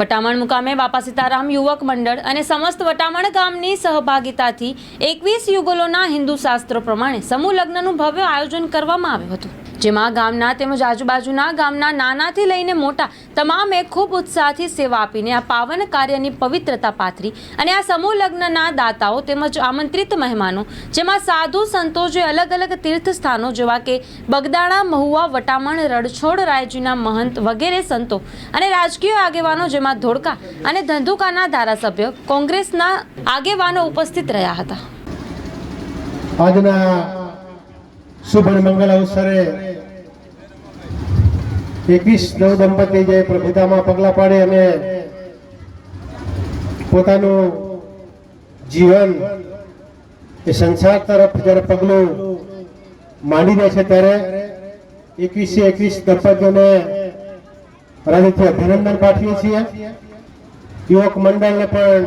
વટામણ મુકામે બાપા સીતારામ યુવક મંડળ અને સમસ્ત વટામણ ગામની સહભાગિતાથી એકવીસ યુગલોના હિન્દુ શાસ્ત્રો પ્રમાણે સમૂહ લગ્નનું ભવ્ય આયોજન કરવામાં આવ્યું હતું. જેમાં ગામના તેમજ આજુબાજુના ગામના નાનાથી લઈને મોટા તમામે ખૂબ ઉત્સાહથી સેવા આપીને આ પાવન કાર્યની પવિત્રતા પાથરી અને આ સમૂહ લગ્નના દાતાઓ તેમજ આમંત્રિત મહેમાનો, જેમાં સાધુ સંતો જે અલગ અલગ તીર્થ સ્થાનો જેવા કે બગદાણા, મહુવા, વટામણ રડછોડ રાયજીના મહંત વગેરે સંતો અને રાજકીય આગેવાનો જેમાં ધોળકા અને ધંધુકાના ધારાસભ્ય કોંગ્રેસના આગેવાનો ઉપસ્થિત રહ્યા હતા. આજના શુભ મંગલ અવસરે એકવીસ નવ દંપતી જે પ્રભુતામાં પગલા પાડે અને પોતાનું જીવન એ સંસાર તરફ જ્યારે પગલું માંડી દે છે ત્યારે એકવીસે એકવીસ દંપતીઓને હૃદયથી અભિનંદન પાઠવીએ છીએ. યુવક મંડળને પણ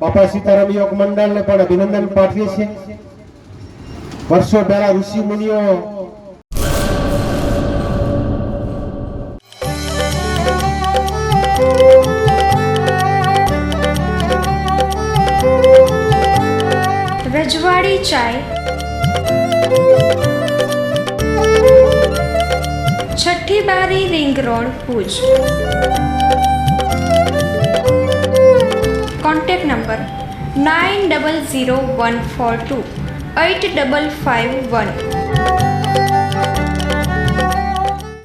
બાપા સીતારામ યુવક મંડળને પણ અભિનંદન પાઠવીએ છીએ. વર્ષો પહેલા ઋષિ મુનિઓ Rajwadi Chai Chhathi Bari ring road Bhuj contact number nine double zero one four two 8551